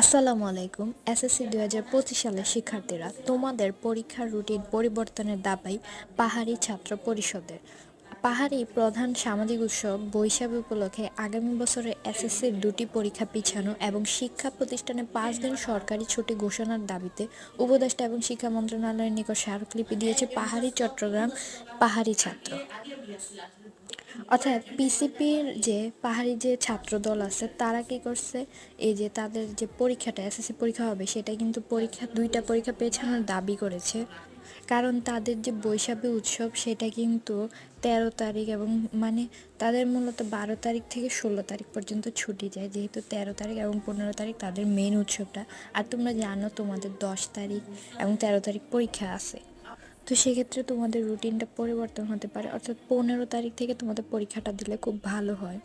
আসসালামু আলাইকুম। এসএসসি দুই হাজার পঁচিশ সালের শিক্ষার্থীরা তোমাদের পরীক্ষার রুটিন পরিবর্তনের দাবাই পাহাড়ি ছাত্র পরিষদের। পাহাড়ি প্রধান সামাজিক উৎসব বৈশাখ উপলক্ষে আগামী বছরে এসএসসির দুটি পরীক্ষা পিছানো এবং শিক্ষা প্রতিষ্ঠানে পাঁচ দিন সরকারি ছুটি ঘোষণার দাবিতে উপদেষ্টা এবং শিক্ষা মন্ত্রণালয়ের নিকট স্মারকলিপি দিয়েছে পাহাড়ি চট্টগ্রাম পাহাড়ি ছাত্র। অর্থাৎ পিসিপির যে পাহাড়ি যে ছাত্র দল আছে, তারা কি করছে? এই যে তাদের যে পরীক্ষাটা এসএসসি পরীক্ষা হবে, সেটা কিন্তু পরীক্ষা, দুইটা পরীক্ষা পেছানোর দাবি করেছে। কারণ তাদের যে বৈশাখী উৎসব সেটা কিন্তু তেরো তারিখ এবং মানে তাদের মূলত বারো তারিখ থেকে ষোলো তারিখ পর্যন্ত ছুটি যায়, যেহেতু তেরো তারিখ এবং পনেরো তারিখ তাদের মেন উৎসবটা। আর তোমরা জানো তোমাদের দশ তারিখ এবং তেরো তারিখ পরীক্ষা আছে। তো সেক্ষেত্রে তোমাদের রুটিনটা পরিবর্তন হতে পারে। অর্থাৎ পনেরো তারিখ থেকে তোমাদের পরীক্ষাটা দিলে খুব ভালো হয়।